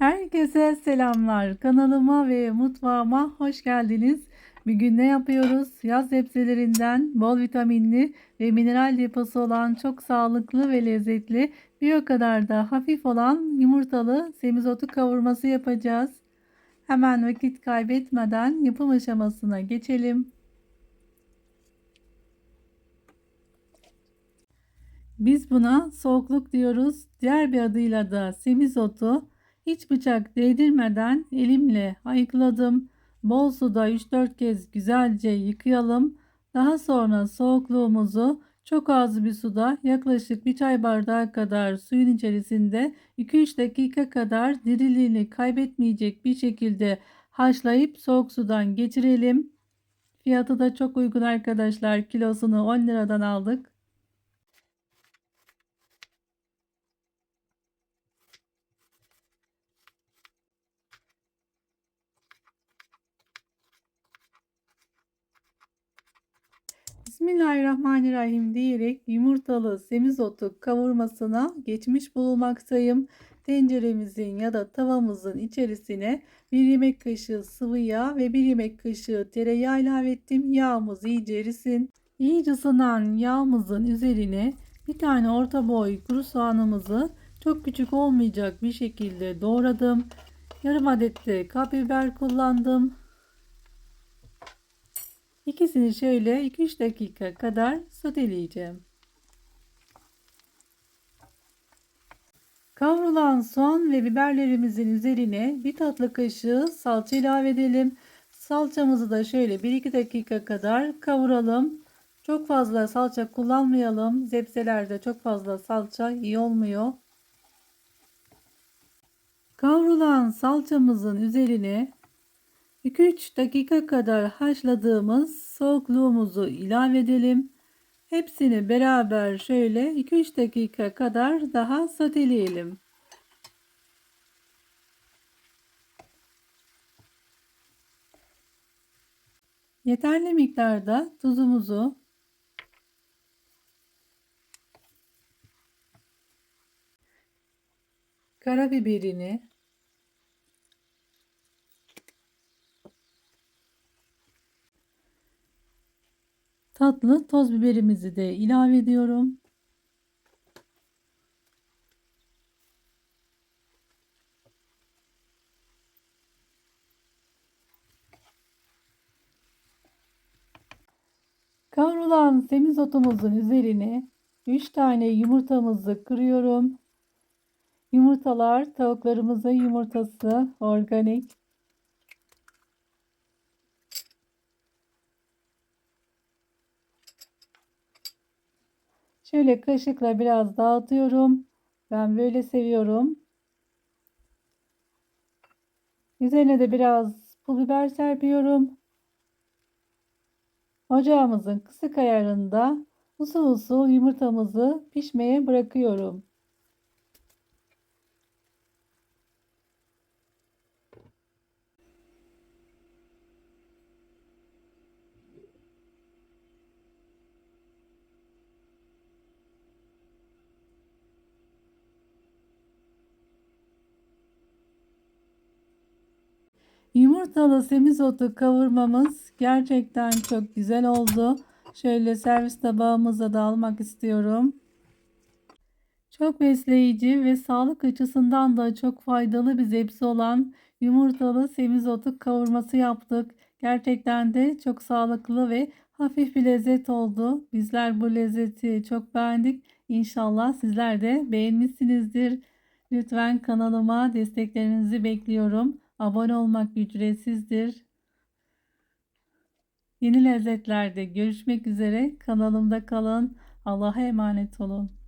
Herkese selamlar. Kanalıma ve mutfağıma hoş geldiniz. Bugün ne yapıyoruz? Yaz sebzelerinden bol vitaminli ve mineral deposu olan çok sağlıklı ve lezzetli bir o kadar da hafif olan yumurtalı semizotu kavurması yapacağız. Hemen vakit kaybetmeden yapım aşamasına geçelim. Biz buna soğukluk diyoruz. Diğer bir adıyla da semizotu. Hiç bıçak değdirmeden elimle ayıkladım. Bol suda 3-4 kez güzelce yıkayalım. Daha sonra soğukluğumuzu çok az bir suda yaklaşık bir çay bardağı kadar suyun içerisinde 2-3 dakika kadar diriliğini kaybetmeyecek bir şekilde haşlayıp soğuk sudan geçirelim. Fiyatı da çok uygun arkadaşlar. Kilosunu 10 liradan aldık. Bismillahirrahmanirrahim diyerek yumurtalı semizotu kavurmasına geçmiş bulunmaktayım. Tenceremizin ya da tavamızın içerisine bir yemek kaşığı sıvı yağ ve bir yemek kaşığı tereyağı ilave ettim. Yağımız iyice erisin. İyice ısınan yağımızın üzerine bir tane orta boy kuru soğanımızı çok küçük olmayacak bir şekilde doğradım. Yarım adet de kapya biber kullandım. İkisini şöyle 2-3 dakika kadar soteleyeceğim. Kavrulan soğan ve biberlerimizin üzerine bir tatlı kaşığı salça ilave edelim. Salçamızı da şöyle 1-2 dakika kadar kavuralım. Çok fazla salça kullanmayalım. Zepselerde çok fazla salça iyi olmuyor. Kavrulan salçamızın üzerine 2-3 dakika kadar haşladığımız soğukluğumuzu ilave edelim. Hepsini beraber şöyle 2-3 dakika kadar daha soteleyelim. Yeterli miktarda tuzumuzu karabiberini tatlı toz biberimizi de ilave ediyorum. Kavrulan semizotumuzun üzerine 3 tane yumurtamızı kırıyorum. Yumurtalar tavuklarımızın yumurtası organik. Şöyle kaşıkla biraz dağıtıyorum. Ben böyle seviyorum. Üzerine de biraz pul biber serpiyorum. Ocağımızın kısık ayarında usul usul yumurtamızı pişmeye bırakıyorum. Yumurtalı semizotu kavurmamız gerçekten çok güzel oldu. Şöyle servis tabağımıza da almak istiyorum. Çok besleyici ve sağlık açısından da çok faydalı bir zepsi olan yumurtalı semizotu kavurması yaptık. Gerçekten de çok sağlıklı ve hafif bir lezzet oldu. Bizler bu lezzeti çok beğendik. İnşallah sizler de beğenmişsinizdir. Lütfen kanalıma desteklerinizi bekliyorum. Abone olmak ücretsizdir. Yeni lezzetlerde görüşmek üzere. Kanalımda kalın. Allah'a emanet olun.